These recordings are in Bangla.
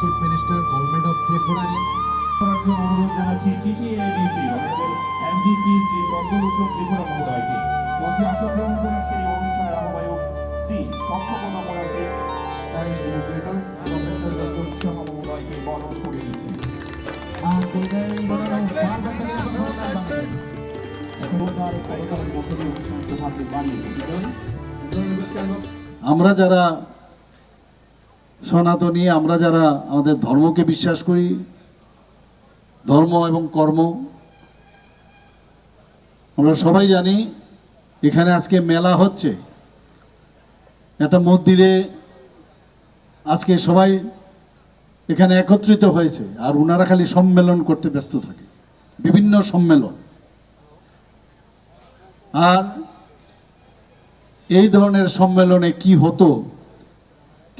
Chief minister government of Tripura অনুরোধ জানাচ্ছি টিটিএডিসি এমডিসি শ্রী প্রদ্যুৎ ত্রিপুরা মহোদয়কে মঞ্চে আসন গ্রহণ করে আজকের এই অনুষ্ঠানের আহ্বায়ক শ্রী মহাশয় তাই প্রফেসর ডক্টর শাহ মহোদয়কে বরণ করে বাড়িয়ে আমরা যারা সনাতনী, আমরা যারা আমাদের ধর্মকে বিশ্বাস করি, ধর্ম এবং কর্ম, আমরা সবাই জানি এখানে আজকে মেলা হচ্ছে। একটা মন্দিরে আজকে সবাই এখানে একত্রিত হয়েছে আর ওনারা খালি সম্মেলন করতে ব্যস্ত থাকে, বিভিন্ন সম্মেলন। আর এই ধরনের সম্মেলনে কি হতো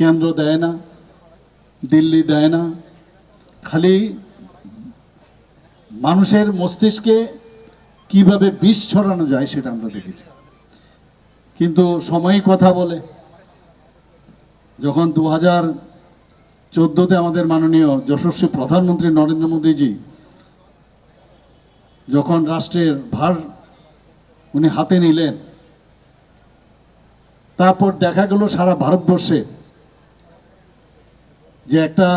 কেন্দ্র দেয় না, দিল্লি দেয় না। খালি মানুষের মস্তিষ্কে কীভাবে বিষ ছড়ানো যায় সেটা আমরা দেখেছি। কিন্তু সময়ই কথা বলে। যখন দু হাজার চোদ্দোতে আমাদের মাননীয় যশস্বী প্রধানমন্ত্রী নরেন্দ্র মোদীজি যখন রাষ্ট্রের ভার উনি হাতে নিলেন, তারপর দেখা গেল সারা ভারতবর্ষে যে একটা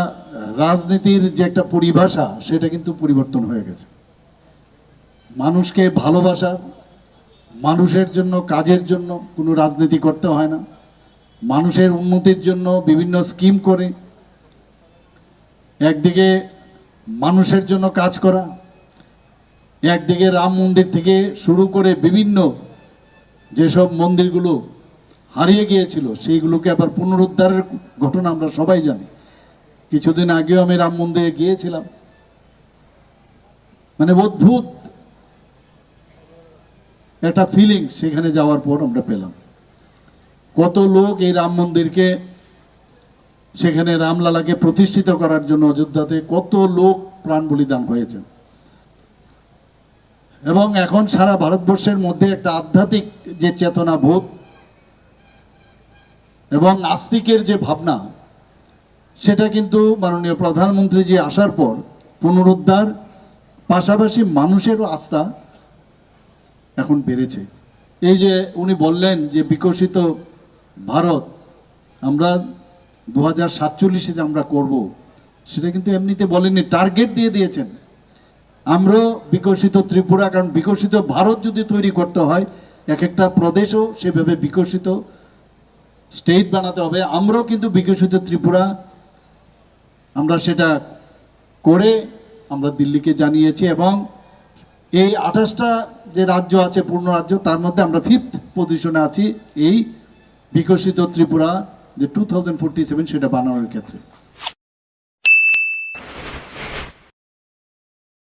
রাজনীতির যে একটা পরিভাষা, সেটা কিন্তু পরিবর্তন হয়ে গেছে। মানুষকে ভালোবাসা, মানুষের জন্য, কাজের জন্য কোনো রাজনীতি করতে হয় না। মানুষের উন্নতির জন্য বিভিন্ন স্কিম করে, একদিকে মানুষের জন্য কাজ করা, একদিকে রাম মন্দির থেকে শুরু করে বিভিন্ন যেসব মন্দিরগুলো হারিয়ে গিয়েছিল, সেইগুলোকে আবার পুনরুদ্ধারের ঘটনা আমরা সবাই জানি। কিছুদিন আগেও আমি রাম মন্দিরে গিয়েছিলাম। মানে অদ্ভুত একটা ফিলিংস সেখানে যাওয়ার পর আমরা পেলাম। কত লোক এই রাম মন্দিরকে, সেখানে রামলালাকে প্রতিষ্ঠিত করার জন্য অযোধ্যাতে কত লোক প্রাণ বলিদান হয়েছেন এবং এখন সারা ভারতবর্ষের মধ্যে একটা আধ্যাত্মিক যে চেতনা বোধ এবং আস্তিকের যে ভাবনা সেটা কিন্তু মাননীয় প্রধানমন্ত্রীজি আসার পর পুনরুদ্ধার, পাশাপাশি মানুষেরও আস্থা এখন বেড়েছে। এই যে উনি বললেন যে বিকশিত ভারত, আমরা দু হাজার সাতচল্লিশে যে আমরা করব, সেটা কিন্তু এমনিতে বলেননি টার্গেট দিয়ে দিয়েছেন। আমরাও বিকশিত ত্রিপুরা, কারণ বিকশিত ভারত যদি তৈরি করতে হয়, এক একটা প্রদেশও সেভাবে বিকশিত স্টেট বানাতে হবে। আমরাও কিন্তু বিকশিত ত্রিপুরা আমরা সেটা করে আমরা দিল্লিকে জানিয়েছি এবং এই আঠাশটা যে রাজ্য আছে, পূর্ণ রাজ্য, তার মধ্যে আমরা ফিফথ পজিশনে আছি এই বিকশিত ত্রিপুরা যে টু থাউজেন্ড সেভেন সেটা বানানোর ক্ষেত্রে।